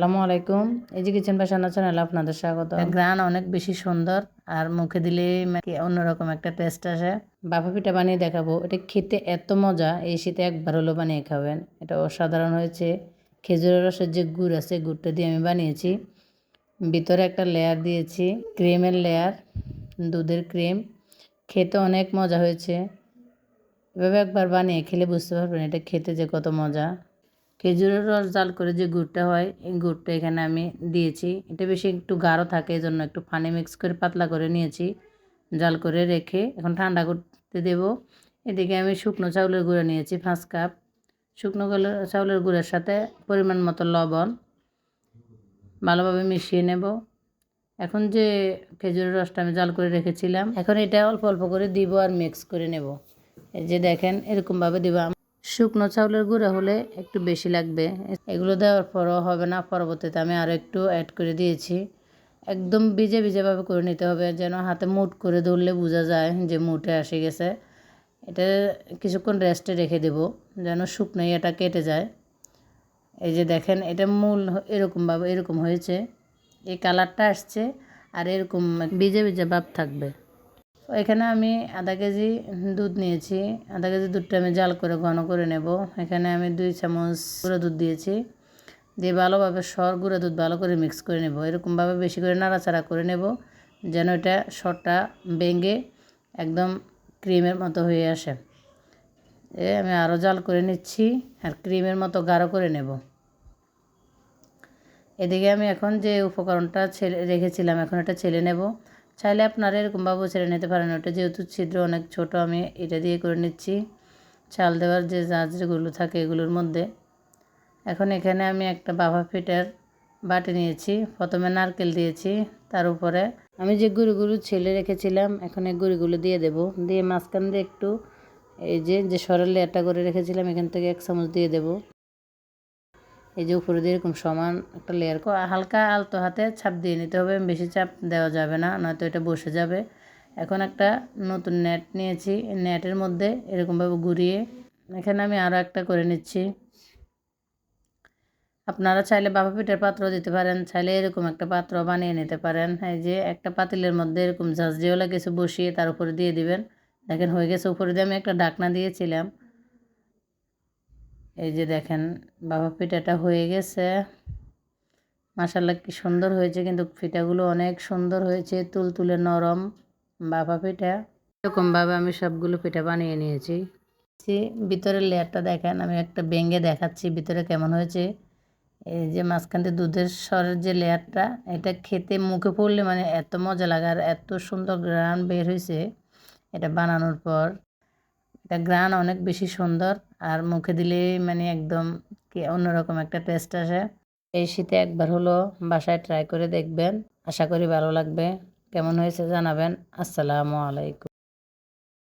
আসসালামু আলাইকুম। এই যে কিচেন বাসানা চ্যানেলে আপনাদের স্বাগত। গ্রান অনেক বেশি সুন্দর আর মুখে দিলে মানে অন্যরকম একটা টেস্ট আসে। বাফা পিঠা বানিয়ে দেখাবো। এটা খেতে এত মজা এই শীতে একবার হলো বানিয়ে খাবেন। এটা অসাধারণ হয়েছে। খেজুরের রসের যে গুড় আছে গুড়টা দিয়ে আমি বানিয়েছি। ভিতরে একটা লেয়ার দিয়েছি ক্রিমের লেয়ার দুধের ক্রিম খেতে অনেক মজা হয়েছে। এভাবে একবার বানিয়ে খেলে বুঝতে পারবেন এটা খেতে যে কত মজা। খেজুরের রস জাল করে যে গুড়টা হয়, এই গুড়টা এখানে আমি দিয়েছি। এটা বেশি একটু গাঢ় থাকে এই জন্য একটু পানি মিক্স করে পাতলা করে নিয়েছি। জাল করে রেখে এখন ঠান্ডা করতে দেব। এদিকে আমি শুকনো চাউলের গুঁড়ো নিয়েছি, পাঁচ কাপ। শুকনো চাউলের গুঁড়ের সাথে পরিমাণ মতো লবণ। ভালোভাবে মিশিয়ে নেব। এখন যে খেজুরের রসটা আমি জাল করে রেখেছিলাম, এখন এটা অল্প অল্প করে দিব আর মিক্স করে নেব। এই যে দেখেন, এরকমভাবে দিব শুকনো চাউলের গুঁড়া হলে একটু বেশি লাগবে। এগুলো দেওয়ার পরও হবে না, পরবর্তীতে আমি আরও একটু অ্যাড করে দিয়েছি। একদম ভিজে ভিজেভাবে করে নিতে হবে, যেন হাতে মুট করে ধরলে বোঝা যায় যে মুটে আসে গেছে। এটা কিছুক্ষণ রেস্টে রেখে দেব, যেন শুকনো এটা কেটে যায়। এই যে দেখেন, এটা মূল এরকমভাবে এরকম হয়েছে। এই কালারটা আসছে আর এরকম ভিজে ভিজে ভাব থাকবে। এখানে আমি আধা কেজি দুধ নিয়েছি। আধা কেজি দুধটা আমি জাল করে ঘন করে নেব। এখানে আমি দুই চামচ গুঁড়ো দুধ দিয়েছি। দিয়ে ভালোভাবে সর গুঁড়ো দুধ ভালো করে মিক্স করে নেব। এরকমভাবে বেশি করে নাড়াচাড়া করে নেব যেন এটা সরটা ভেঙে একদম ক্রিমের মতো হয়ে আসে। এ আমি আরও জাল করে নিচ্ছি আর ক্রিমের মতো গাঢ় করে নেব। এদিকে আমি এখন যে উপকরণটা ছেলে রেখেছিলাম, এখন এটা ছেলে নেব। চাইলে আপনারা এরকমভাবেও ছেড়ে নিতে পারেন, ওটা যেহেতু ছিদ্র অনেক ছোট, আমি এটা দিয়ে করে নিচ্ছি। চাল দেওয়ার যে জাজগুলো থাকে এগুলোর মধ্যে। এখন এখানে আমি একটা বাফা ফিটার বাটি নিয়েছি, প্রথমে নারকেল দিয়েছি, তার উপরে আমি যে গুঁড়িগুলো ছেলে রেখেছিলাম, এখন এই গুঁড়িগুলো দিয়ে দেব। দিয়ে মাঝখান দিয়ে একটু এই যে যে সরল লেয়ারটা করে রেখেছিলাম, এখান থেকে এক চামচ দিয়ে দেবো। এই যে উপরে দিয়ে এরকম সমান একটা লেয়ার হালকা আলতো হাতে ছাপ দিয়ে নিতে হবে, বেশি চাপ দেওয়া যাবে না, নয়তো এটা বসে যাবে। এখন একটা নতুন নেট নিয়েছি নেটের মধ্যে এরকমভাবে ঘুরিয়ে এখানে আমি আরও একটা করে নিচ্ছি। আপনারা চাইলে বাবা পিঠের পাত্র দিতে পারেন, চাইলে এরকম একটা পাত্র বানিয়ে নিতে পারেন। এই যে একটা পাতিলের মধ্যে এরকম ঝাঁঝরিওয়ালা কিছু বসিয়ে তার উপরে দিয়ে দিবেন। দেখেন হয়ে গেছে, উপরে দিয়ে আমি একটা ডাকনা দিয়েছিলাম। এই যে দেখেন, বাবা পিঠাটা হয়ে গেছে। মাসাল্লা কি সুন্দর হয়েছে কিন্তু পিঠাগুলো অনেক সুন্দর হয়েছে, তুলতুলে নরম বাবা পিঠা। এরকমভাবে আমি সবগুলো পিঠা বানিয়ে নিয়েছি। ভিতরের লেয়ারটা দেখেন, আমি একটা বেঙ্গে দেখাচ্ছি ভিতরে কেমন হয়েছে। এই যে মাঝখান দিয়ে দুধের স্বরের যে লেয়ারটা, এটা খেতে মুখে পড়লে মানে এত মজা লাগার এত সুন্দর গ্রান বের হয়েছে এটা বানানোর পর। এটা গ্রান অনেক বেশি সুন্দর। আর মুখে দিলে মানে একদম কি অন্যরকম একটা টেস্ট আসে। এই শীতে একবার হলো বাসায় ট্রাই করে দেখবেন। আশা করি ভালো লাগবে। কেমন হয়েছে জানাবেন। আসসালামু আলাইকুম।